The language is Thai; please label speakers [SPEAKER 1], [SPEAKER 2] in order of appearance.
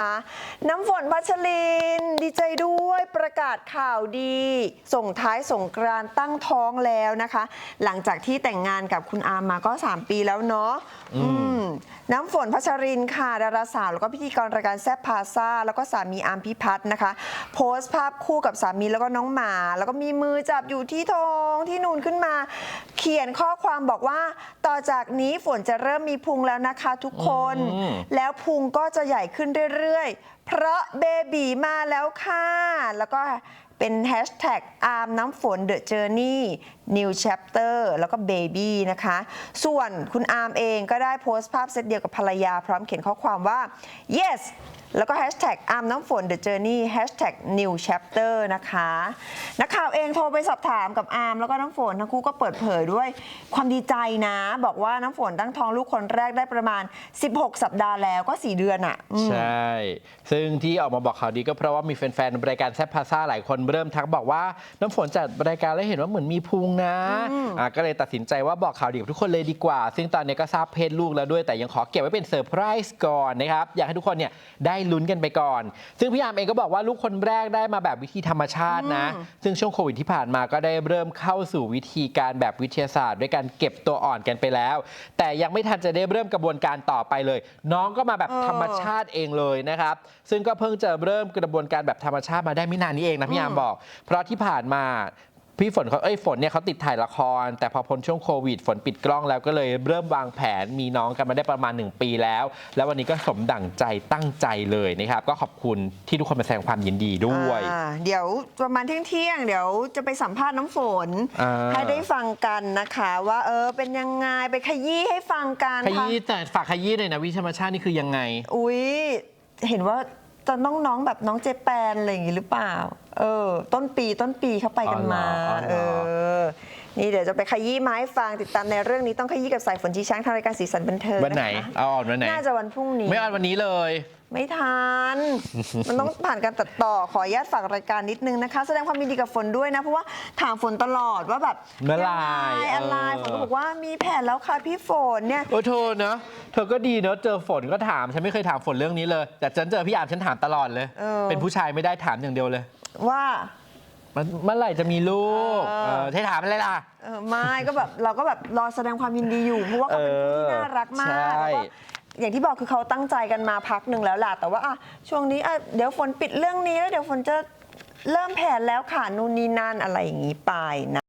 [SPEAKER 1] 啊。 น้ำฝนพัชริน ดีใจด้วยประกาศข่าวดี ส่งท้ายสงกรานต์ตั้งท้องแล้วนะคะ หลังจากที่แต่งงานกับคุณอาร์มมาก็ 3 ปีแล้วเนาะอืมน้ำฝนพัชรินค่ะ ดาราสาว แล้วก็พิธีกรรายการแซบพาซาแล้วก็สามีอาร์มพิพัฒน์นะคะ โพสต์ภาพคู่กับสามีแล้วก็น้องหมา แล้วก็มีมือจับอยู่ที่ท้องที่นูนขึ้นมา เขียนข้อความบอกว่า ต่อจากนี้ฝนจะเริ่มมีพุงแล้วนะคะทุกคน
[SPEAKER 2] อืม
[SPEAKER 1] แล้วพุงก็จะใหญ่ขึ้นเรื่อยๆเพราะเบบีมาแล้วค่ะ แล้วก็ เป็นแฮชแท็กอาร์มน้ำฝน The Journey New Chapter แล้วก็ Baby นะคะ ส่วนคุณอาร์มเองก็ได้โพสต์ภาพเซตเดียวกับภรรยา พร้อมเขียนข้อความว่า yes แล้วก็แฮชแท็กอาร์มน้ำฝน The Journey Hashtag New Chapter นะคะ นักข่าวเองโทรไปสอบถามกับอาร์มแล้วก็น้ำฝนทั้งคู่ก็เปิดเผยด้วยความดีใจนะ บอกว่าน้ำฝนตั้งท้องลูกคนแรกได้ประมาณ 16 สัปดาห์แล้วก็ 4 เดือนอะ่ะ
[SPEAKER 2] ใช่ ซึ่งที่ออกมาบอกข่าวดีก็เพราะว่ามีแฟนๆรายการแซฟพาซ่าหลายคนเริ่มทักบอกว่าน้ำฝนจัดรายการแล้วเห็นว่าเหมือนมีพุงนะอะก็เลยตัดสินใจว่าบอกข่าวดีกับทุกคนเลยดีกว่า ซึ่งตอนนี้ก็ทราบเพศลูกแล้วด้วยแต่ยังขอเก็บไว้เป็นเซอร์ไพรส์ก่อนนะครับอยากให้ทุกคนเนี่ยได้ลุ้นกันไปก่อน ซึ่งพี่อาร์มเองก็บอกว่าลูกคนแรกได้มาแบบวิธีธรรมชาตินะ ซึ่งช่วงโควิดที่ผ่านมาก็ได้เริ่มเข้าสู่วิธีการแบบวิทยาศาสตร์ ด้วยการเก็บตัวอ่อนกันไปแล้ว แต่ยังไม่ทันจะได้เริ่มกระบวนการต่อไปเลย น้องก็มาแบบ
[SPEAKER 1] เออ
[SPEAKER 2] ธรรมชาติเองเลยนะครับ ซึ่งก็เพิ่งจะเริ่มกระบวนการแบบธรรมชาติมาได้ไม่นานนี้เองนะพี่อาร์มบอก เพราะที่ผ่านมาพี่ฝนเขาเอ้ยฝนเนี่ยเขาติดถ่ายละคร แต่พอพ้นช่วงโควิด ฝนปิดกล้องแล้วก็เลยเริ่มวางแผนมีน้องกันมาได้ประมาณ 1 ปีแล้ว แล้ววันนี้ก็สมดั่งใจตั้งใจเลยนะครับ ก็ขอบคุณที่ทุกคนมาแสดงความยินดีด้วย
[SPEAKER 1] อ่าเดี๋ยวประมาณเที่ยงๆเดี๋ยวจะไปสัมภาษณ์น้ำฝน
[SPEAKER 2] อ่า
[SPEAKER 1] ให้ได้ฟังกันนะคะ ว่าเออเป็นยังไงไปขยี้ให้ฟังกัน
[SPEAKER 2] ขยี้แต่ฝากขยี้หน่อยนะวิธรรมชาตินี่คือยังไง
[SPEAKER 1] อุ๊ย เห็นว่า จะน้องน้องๆแบบน้องเจแปนอะไรอย่างงี้หรือเปล่า เออ ต้นปีต้นปีเขาไปกันมา
[SPEAKER 2] อ๋อเหรออ๋อเหรอ
[SPEAKER 1] เออ นี่เดี๋ยวจะไปขยี้มาให้ฟังติดตามในเรื่องนี้ต้องขยี้กับสายฝนชีช้างทางรายการสีสันบันเทิง
[SPEAKER 2] วันไหนะ
[SPEAKER 1] คะ
[SPEAKER 2] เอาออนวันไหน
[SPEAKER 1] น่าจะวันพรุ่งนี้
[SPEAKER 2] ไม่ออนวันนี้เลย
[SPEAKER 1] ไม่ทัน มันต้องผ่านการตัดต่อขออนุญาตฝากรายการนิดนึงนะคะ แสดงความยินดีกับฝนด้วยนะ เพราะว่าถามฝนตลอดว่าแบบ
[SPEAKER 2] เมื่อไหร่
[SPEAKER 1] ยังงอะไร
[SPEAKER 2] เออ
[SPEAKER 1] ฝนก็บอกว่ามีแผนแล้วค่ะพี่ฝนเนี่ย
[SPEAKER 2] โอ้เธอเนอะเธอก็ดีเนอะเจอฝนก็ถาม ฉันไม่เคยถามฝนเรื่องนี้เลย แต่ฉันเจอพี่อาร์มฉันถามตลอดเลย
[SPEAKER 1] เออ
[SPEAKER 2] เป็นผู้ชายไม่ได้ถามอย่างเดียวเลย
[SPEAKER 1] ว่า
[SPEAKER 2] มันเมื่อไหร่จะมีลูก
[SPEAKER 1] เออ
[SPEAKER 2] เออให้ถามอะไรล่ะ
[SPEAKER 1] เออไม่ก็แบบเราก็แบบรอแสดงความยินดีอยู่เพราะว่าเขาเป็นผู้ที่น่ารักมาก
[SPEAKER 2] ใช่
[SPEAKER 1] แล้วก็ อย่างที่บอกคือเขาตั้งใจกันมาพักหนึ่งแล้วล่ะแต่ว่าอะช่วงนี้อะเดี๋ยวฝนปิดเรื่องนี้แล้วเดี๋ยวฝนจะเริ่มแผนแล้วค่ะนู่นนี่นั่นอะไรอย่างนี้ไปนะ